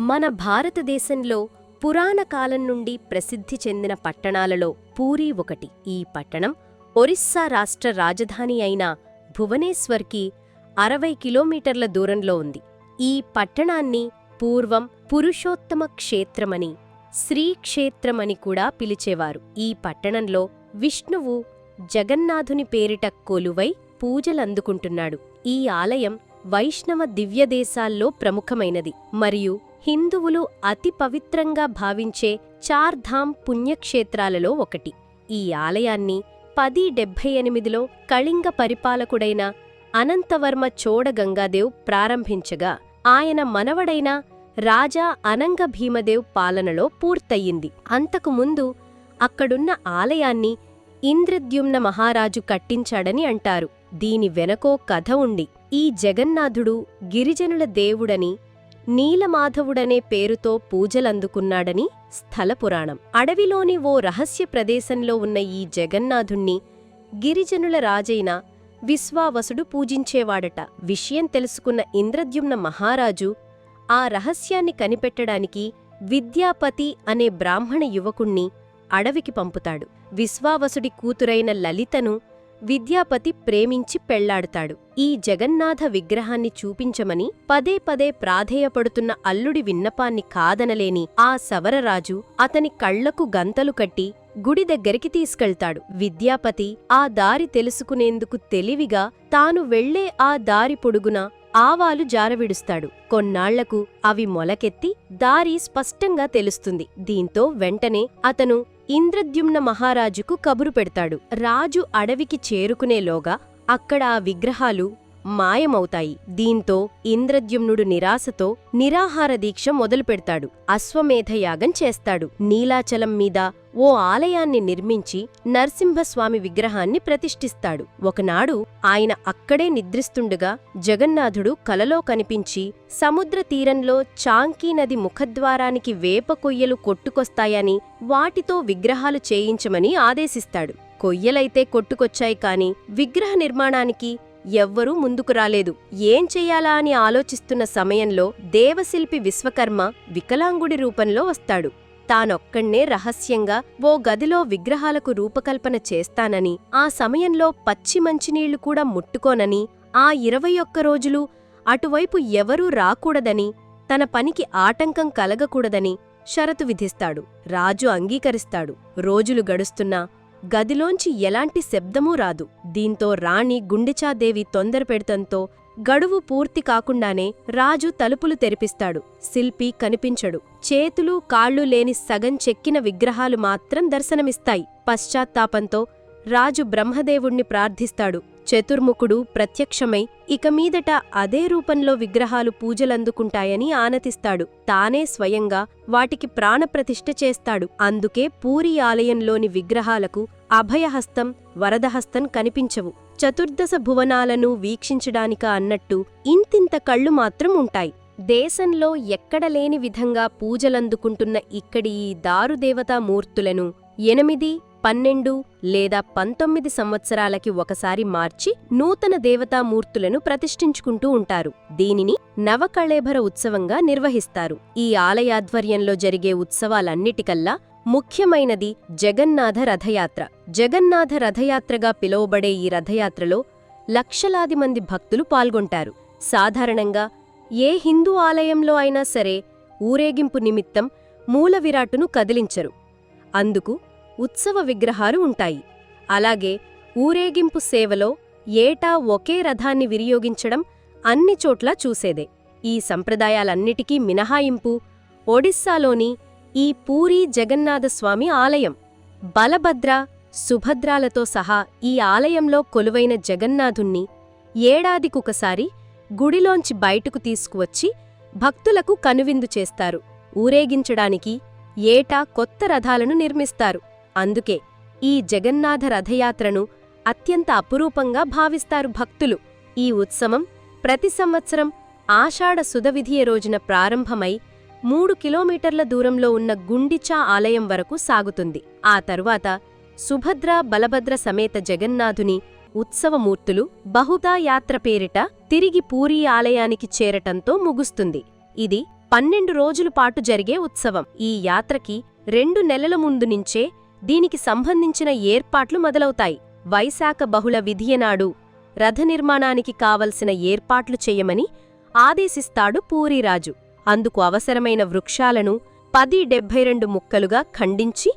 మన భారతదేశంలో పురాణ కాలం నుండి ప్రసిద్ధి చెందిన పట్టణాలలో పూరీ ఒకటి. ఈ పట్టణం ఒరిస్సా రాష్ట్ర రాజధాని అయిన భువనేశ్వర్కి అరవై కిలోమీటర్ల దూరంలో ఉంది. ఈ పట్టణాన్ని పూర్వం పురుషోత్తమ క్షేత్రమని శ్రీక్షేత్రమని కూడా పిలిచేవారు. ఈ పట్టణంలో విష్ణువు జగన్నాథుని పేరిట కొలువై పూజలందుకుంటున్నాడు. ఈ ఆలయం వైష్ణవ దివ్యదేశాల్లో ప్రముఖమైనది. మరియు హిందువులు అతి పవిత్రంగా భావించే చార్ధామ్ పుణ్యక్షేత్రాలలో ఒకటి. ఈ ఆలయాన్ని పది డెబ్భై ఎనిమిదిలో కళింగ పరిపాలకుడైన అనంతవర్మ చోడగంగాదేవ్ ప్రారంభించగా ఆయన మనవడైన రాజా అనంగ భీమదేవ్ పాలనలో పూర్తయింది. అంతకుముందు అక్కడున్న ఆలయాన్ని ఇంద్రద్యుమ్న మహారాజు కట్టించాడని అంటారు. దీని వెనకో కథ ఉండి ఈ జగన్నాథుడు గిరిజనుల దేవుడని నీలమాధవుడనే పేరుతో పూజలందుకున్నాడని స్థలపురాణం అడవిలోని ఓ రహస్య ప్రదేశంలో ఉన్న ఈ జగన్నాథుణ్ణి గిరిజనుల రాజైన విశ్వావసుడు పూజించేవాడట. విషయం తెలుసుకున్న ఇంద్రద్యుమ్న మహారాజు ఆ రహస్యాన్ని కనిపెట్టడానికి విద్యాపతి అనే బ్రాహ్మణ యువకుణ్ణి అడవికి పంపుతాడు. విశ్వావసుడి కూతురైన లలితను విద్యాపతి ప్రేమించి పెళ్ళాడుతాడు. ఈ జగన్నాథ విగ్రహాన్ని చూపించమని పదే పదే ప్రాధేయపడుతున్న అల్లుడి విన్నపాన్ని కాదనలేని ఆ సవరరాజు అతని కళ్ళకు గంతలు కట్టి గుడి దగ్గరికి తీసుకెళ్తాడు. విద్యాపతి ఆ దారి తెలుసుకునేందుకు తెలివిగా తాను వెళ్ళే ఆ దారి పొడుగున ఆవాలు జారవిడుస్తాడు. కొన్నాళ్ళకు అవి మొలకెత్తి దారి స్పష్టంగా తెలుస్తుంది. దీంతో వెంటనే అతను ఇంద్రద్యుమ్న మహారాజుకు కబురు పెడతాడు. రాజు అడవికి చేరుకునేలోగా అక్కడ ఆ విగ్రహాలు మాయమవుతాయి. దీంతో ఇంద్రద్యుమ్నుడు నిరాశతో నిరాహార దీక్ష మొదలుపెడతాడు. అశ్వమేధయాగం చేస్తాడు. నీలాచలం మీద ఓ ఆలయాన్ని నిర్మించి నరసింహస్వామి విగ్రహాన్ని ప్రతిష్ఠిస్తాడు. ఒకనాడు ఆయన అక్కడే నిద్రిస్తుండగా జగన్నాథుడు కలలో కనిపించి సముద్ర తీరంలో చాంకీ నది ముఖద్వారానికి వేప కొయ్యలు కొట్టుకొస్తాయని వాటితో విగ్రహాలు చేయించమని ఆదేశిస్తాడు. కొయ్యలైతే కొట్టుకొచ్చాయి కాని విగ్రహ నిర్మాణానికి ఎవ్వరూ ముందుకు రాలేదు. ఏం చెయ్యాలా అని ఆలోచిస్తున్న సమయంలో దేవశిల్పి విశ్వకర్మ వికలాంగుడి రూపంలో వస్తాడు. తానొక్కణ్ణే రహస్యంగా ఓ గదిలో విగ్రహాలకు రూపకల్పన చేస్తానని ఆ సమయంలో పచ్చి మంచినీళ్ళు కూడా ముట్టుకోనని ఆ ఇరవై ఒక్క రోజులు అటువైపు ఎవరూ రాకూడదని తన పనికి ఆటంకం కలగకూడదని షరతు విధిస్తాడు రాజు అంగీకరిస్తాడు. రోజులు గడుస్తున్నా గదిలోంచి ఎలాంటి శబ్దమూ రాదు. దీంతో రాణి గుండెచాదేవి తొందరపెడతంతో గడువు పూర్తి కాకుండానే రాజు తలుపులు తెరిపిస్తాడు. శిల్పి కనిపించడు. చేతులు కాళ్ళు లేని సగం చెక్కిన విగ్రహాలు మాత్రం దర్శనమిస్తాయి. పశ్చాత్తాపంతో రాజు బ్రహ్మదేవుణ్ణి ప్రార్థిస్తాడు. చతుర్ముఖుడు ప్రత్యక్షమై ఇక మీదట అదే రూపంలో విగ్రహాలు పూజలందుకుంటాయని ఆనతిస్తాడు. తానే స్వయంగా వాటికి ప్రాణప్రతిష్ఠ చేస్తాడు. అందుకే పూరి ఆలయంలోని విగ్రహాలకు అభయహస్తం వరదహస్తం కనిపించవు. చతుర్దశ భువనాలను వీక్షించడానిక అన్నట్టు ఇంతింత కళ్ళు మాత్రం ఉంటాయి. దేశంలో ఎక్కడలేని విధంగా పూజలందుకుంటున్న ఇక్కడి ఈ దారుదేవతా మూర్తులను ఎనిమిది పన్నెండు లేదా పంతొమ్మిది సంవత్సరాలకి ఒకసారి మార్చి నూతన దేవతామూర్తులను ప్రతిష్ఠించుకుంటూ ఉంటారు. దీనిని నవకళేభర ఉత్సవంగా నిర్వహిస్తారు. ఈ ఆలయాధ్వర్యంలో జరిగే ఉత్సవాలన్నిటికల్లా ముఖ్యమైనది జగన్నాథ రథయాత్ర. జగన్నాథ రథయాత్రగా పిలువబడే ఈ రథయాత్రలో లక్షలాది మంది భక్తులు పాల్గొంటారు. సాధారణంగా ఏ హిందూ ఆలయంలో అయినా సరే ఊరేగింపు నిమిత్తం మూలవిరాటును కదిలించరు. అందుకు ఉత్సవ విగ్రహాలు ఉంటాయి. అలాగే ఊరేగింపు సేవలో ఏటా ఒకే రథాన్ని వినియోగించడం అన్ని చోట్లా చూసేదే. ఈ సంప్రదాయాలన్నిటికీ మినహాయింపు ఒడిస్సాలోని ఈ పూరీ జగన్నాథస్వామి ఆలయం. బలభద్ర సుభద్రాలతో సహా ఈ ఆలయంలో కొలువైన జగన్నాథుణ్ణి ఏడాదికొకసారి గుడిలోంచి బయటకు తీసుకువచ్చి భక్తులకు కనువిందు చేస్తారు. ఊరేగించడానికి ఏటా కొత్త రథాలను నిర్మిస్తారు. అందుకే ఈ జగన్నాథ రథయాత్రను అత్యంత అపురూపంగా భావిస్తారు భక్తులు. ఈ ఉత్సవం ప్రతి సంవత్సరం ఆషాఢ సుధవిధియ రోజున ప్రారంభమై మూడు కిలోమీటర్ల దూరంలో ఉన్న గుండిచా ఆలయం వరకు సాగుతుంది. ఆ తరువాత సుభద్ర బలభద్ర సమేత జగన్నాథుని ఉత్సవమూర్తులు బహుదా యాత్ర పేరిట తిరిగి పూరీ ఆలయానికి చేరటంతో ముగుస్తుంది. ఇది పన్నెండు రోజుల పాటు జరిగే ఉత్సవం. ఈ యాత్రకి రెండు నెలల ముందు నుంచే దీనికి సంబంధించిన ఏర్పాట్లు మొదలవుతాయి. వైశాఖ బహుళ విధియనాడు రథ నిర్మాణానికి కావలసిన ఏర్పాట్లు చేయమని ఆదేశిస్తాడు పూరీరాజు. అందుకు అవసరమైన వృక్షాలను పది డెబ్భై రెండు ముక్కలుగా ఖండించి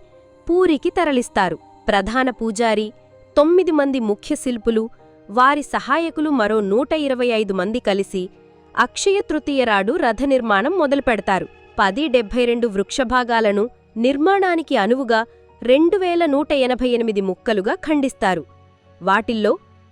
పూరికి తరలిస్తారు. ప్రధాన పూజారి తొమ్మిది మంది ముఖ్య శిల్పులు వారి సహాయకులు మరో నూట ఇరవై ఐదు మంది కలిసి అక్షయ తృతీయరాడు రథ నిర్మాణం మొదలుపెడతారు. పది డెబ్భై రెండు వృక్షభాగాలను నిర్మాణానికి అనువుగా రెండు వేల నూట ఎనభై ఎనిమిది ముక్కలుగా ఖండిస్తారు. వాటిల్లో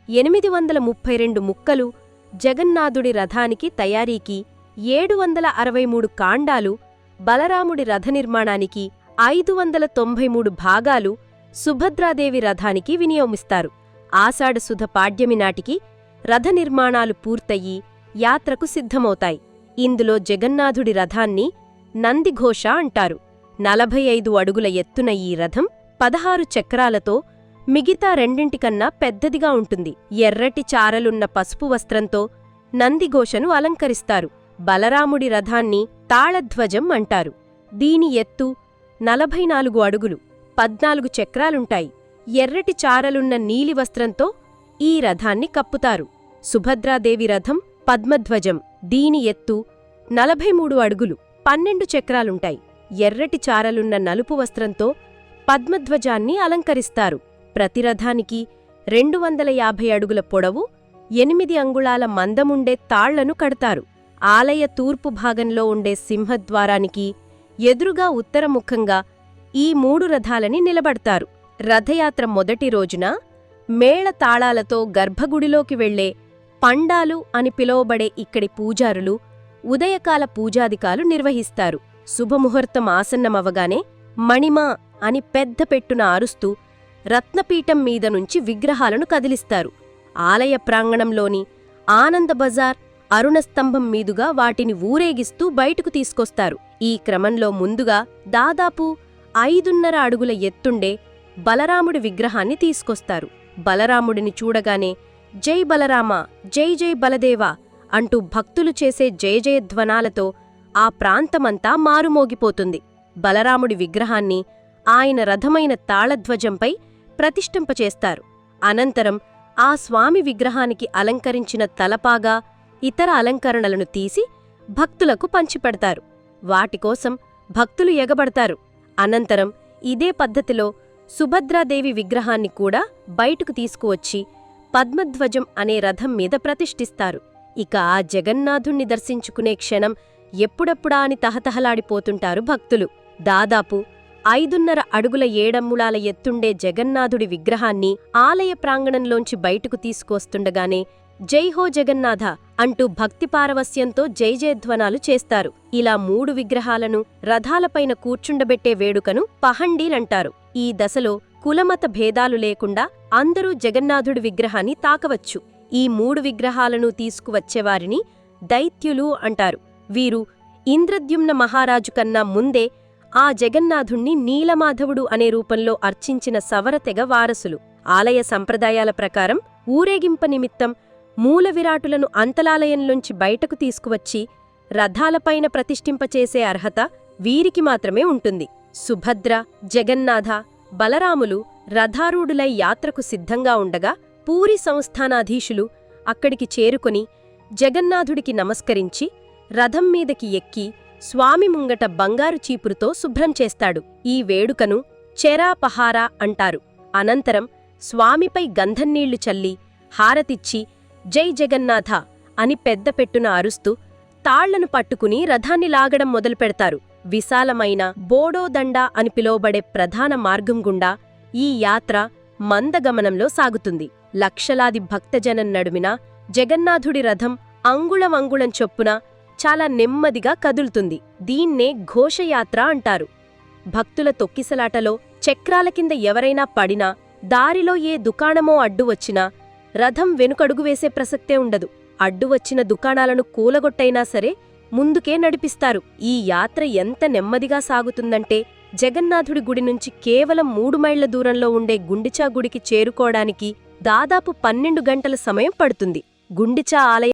ఎనిమిది వందల ముప్పై రెండు ముక్కలు జగన్నాథుడి రథానికి తయారీకి ఏడు వందల అరవై మూడు కాండాలు బలరాముడి రథ నిర్మాణానికి ఐదు వందల తొంభై మూడు భాగాలు సుభద్రాదేవి రథానికి వినియోగిస్తారు. ఆషాఢసుధ పాడ్యమి నాటికి రథ నిర్మాణాలు పూర్తయి యాత్రకు సిద్ధమవుతాయి. ఇందులో జగన్నాథుడి రథాన్ని నందిఘోష అంటారు. నలభై ఐదు అడుగుల ఎత్తున ఈ రథం పదహారు చక్రాలతో మిగతా రెండింటికన్నా పెద్దదిగా ఉంటుంది. ఎర్రటి చారలున్న పసుపు వస్త్రంతో నందిఘోషను అలంకరిస్తారు. బలరాముడి రథాన్ని తాళధ్వజం అంటారు. దీని ఎత్తు నలభై నాలుగు అడుగులు పద్నాలుగు చక్రాలుంటాయి. ఎర్రటి చారలున్న నీలి వస్త్రంతో ఈ రథాన్ని కప్పుతారు. సుభద్రాదేవి రథం పద్మధ్వజం దీని ఎత్తు నలభై మూడు అడుగులు పన్నెండు చక్రాలుంటాయి. ఎర్రటి చారలున్న నలుపు వస్త్రంతో పద్మధ్వజాన్ని అలంకరిస్తారు. ప్రతి రథానికి రెండు వందల యాభై అడుగుల పొడవు ఎనిమిది అంగుళాల మందముండే తాళ్ళను కడతారు. ఆలయ తూర్పు భాగంలో ఉండే సింహద్వారానికి ఎదురుగా ఉత్తరముఖంగా ఈ మూడు రథాలని నిలబడతారు. రథయాత్ర మొదటి రోజున మేళ తాళాలతో గర్భగుడిలోకి వెళ్ళే పండాలు అని పిలువబడే ఇక్కడి పూజారులు ఉదయకాల పూజాదికాలు నిర్వహిస్తారు. శుభముహూర్తం ఆసన్నమవగానే మణిమా అని పెద్ద పెట్టున అరుస్తూ రత్నపీఠం మీద నుంచి విగ్రహాలను కదిలిస్తారు. ఆలయ ప్రాంగణంలోని ఆనంద బజార్ అరుణస్తంభం మీదుగా వాటిని ఊరేగిస్తూ బయటకు తీసుకొస్తారు. ఈ క్రమంలో ముందుగా దాదాపు ఐదున్నర అడుగుల ఎత్తుండే బలరాముడి విగ్రహాన్ని తీసుకొస్తారు. బలరాముడిని చూడగానే జై బలరామ జై జై బలదేవా అంటూ భక్తులు చేసే జయజయధ్వనాలతో ఆ ప్రాంతమంతా మారుమోగిపోతుంది. బలరాముడి విగ్రహాన్ని ఆయన రథమైన తాళధ్వజంపై ప్రతిష్ఠింపచేస్తారు. అనంతరం ఆ స్వామి విగ్రహానికి అలంకరించిన తలపాగా ఇతర అలంకరణలను తీసి భక్తులకు పంచిపెడతారు. వాటికోసం భక్తులు ఎగబడతారు. అనంతరం ఇదే పద్ధతిలో సుభద్రాదేవి విగ్రహాన్ని కూడా బయటకు తీసుకువచ్చి పద్మధ్వజం అనే రథం మీద ప్రతిష్ఠిస్తారు. ఇక ఆ జగన్నాథుణ్ణి దర్శించుకునే క్షణం ఎప్పుడప్పుడా అని తహతహలాడిపోతుంటారు భక్తులు. దాదాపు ఐదున్నర అడుగుల ఏడమ్ములాల ఎత్తుండే జగన్నాథుడి విగ్రహాన్ని ఆలయ ప్రాంగణంలోంచి బయటకు తీసుకొస్తుండగానే జై హో జగన్నాథ అంటూ భక్తి పారవస్యంతో జయజయధ్వనాలు చేస్తారు. ఇలా మూడు విగ్రహాలను రథాలపైన కూర్చుండబెట్టే వేడుకను పహండీలంటారు ఈ దశలో కులమత భేదాలు లేకుండా అందరూ జగన్నాథుడి విగ్రహాన్ని తాకవచ్చు. ఈ మూడు విగ్రహాలను తీసుకువచ్చేవారిని దైత్యులు అంటారు. వీరు ఇంద్రద్యుమ్న మహారాజు కన్నా ముందే ఆ జగన్నాథుణ్ణి నీలమాధవుడు అనే రూపంలో అర్చించిన సవరతెగ వారసులు. ఆలయ సంప్రదాయాల ప్రకారం ఊరేగింప నిమిత్తం మూల విరాటులను అంతలాలయంలోంచి బయటకు తీసుకువచ్చి రథాలపైన ప్రతిష్ఠింపచేసే అర్హత వీరికి మాత్రమే ఉంటుంది. సుభద్ర జగన్నాథ బలరాములు రథారూఢులై యాత్రకు సిద్ధంగా ఉండగా పూరి సంస్థానాధీశులు అక్కడికి చేరుకొని జగన్నాథుడికి నమస్కరించి రథం మీదకి ఎక్కి స్వామి ముంగట బంగారు చీపురుతో శుభ్రం చేస్తాడు. ఈ వేడుకను చెరాపహారా అంటారు. అనంతరం స్వామిపై గంధన్నీళ్ళు చల్లి హారతిచ్చి జై జగన్నాథ అని పెద్ద పెట్టున అరుస్తూ తాళ్ళను పట్టుకుని రథాన్ని లాగడం మొదలుపెడతారు. విశాలమైన బోడోదండ అని పిలువబడే ప్రధాన మార్గం గుండా ఈ యాత్ర మందగమనంలో సాగుతుంది. లక్షలాది భక్తజనం నడుమిన జగన్నాథుడి రథం అంగుళమంగుళం చొప్పున చాలా నెమ్మదిగా కదులుతుంది. దీన్నే ఘోషయాత్ర అంటారు. భక్తుల తొక్కిసలాటలో చక్రాల కింద ఎవరైనా పడినా దారిలో ఏ దుకాణమో అడ్డు వచ్చినా రథం వెనుకడుగు వేసే ప్రసక్తే ఉండదు. అడ్డు వచ్చిన దుకాణాలను కూలగొట్టైనా సరే ముందుకే నడిపిస్తారు. ఈ యాత్ర ఎంత నెమ్మదిగా సాగుతుందంటే జగన్నాథుడి గుడి నుంచి కేవలం మూడు మైళ్ళ దూరంలో ఉండే గుండిచా గుడికి చేరుకోవడానికి దాదాపు పన్నెండు గంటల సమయం పడుతుంది. గుండిచా ఆలయం